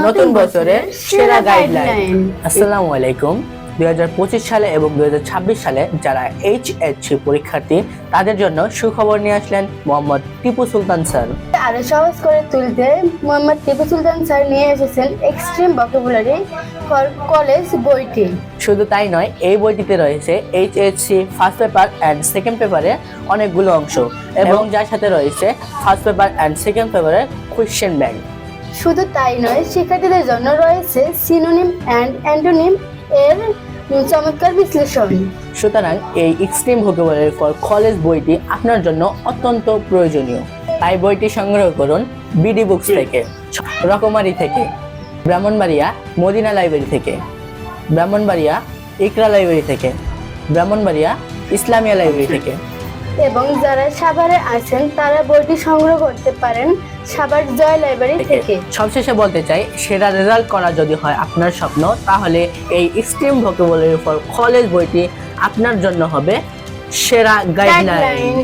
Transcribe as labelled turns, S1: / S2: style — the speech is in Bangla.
S1: নতুন বছরের সেরা গাইডলাইন আসসালামু আলাইকুম। দুই হাজার পঁচিশ সালে এবং দুই হাজার ছাব্বিশ সালে যারা এইচ পরীক্ষার্থী তাদের জন্য সুখবর নিয়ে আসলেন মোহাম্মদ টিপু সুলতান স্যার।
S2: আরও সহজ করে তুলতে মোহাম্মদ টিপু সুলতান স্যার নিয়ে এসেছেন এক্সট্রিম ভোকাবুলারি ফর কলেজ বইটি।
S1: শুধু তাই নয় এই বইটিতে রয়েছে HSC first paper and second পেপারে অনেকগুলো অংশ এবং যার সাথে রয়েছে ফার্স্ট পেপার অ্যান্ড সেকেন্ড পেপারের কোয়েশ্চেন ব্যাংক
S2: শুধু তাই নয়, শিক্ষার্থীদের জন্য রয়েছে সিনোনিম অ্যান্ড অ্যান্টোনিম এর চমৎকার বিশ্লেষণ।
S1: সুতরাং এই এক্সট্রিম ভোকেবুলারি ফর কলেজ বইটি আপনার জন্য অত্যন্ত প্রয়োজনীয়। তাই বইটি সংগ্রহ করুন বিডি বুকস থেকে, রকমারি থেকে, ব্রাহ্মণবাড়িয়া মদিনা লাইব্রেরি থেকে, ব্রাহ্মণবাড়িয়া ইকরা লাইব্রেরি থেকে, ব্রাহ্মণবাড়িয়া ইসলামিয়া লাইব্রেরি থেকে।
S2: এবং যারা সাভারে আছেন তারা বইটি সংগ্রহ করতে পারেন সাভার জয় লাইব্রেরি থেকে।
S1: সবশেষে বলতে চাই সেরা রেজাল্ট করা যদি হয় আপনার স্বপ্ন তাহলে এই স্টিম ভোকেবলের উপর কলেজ বইটি আপনার জন্য হবে সেরা
S2: গাইডলাইন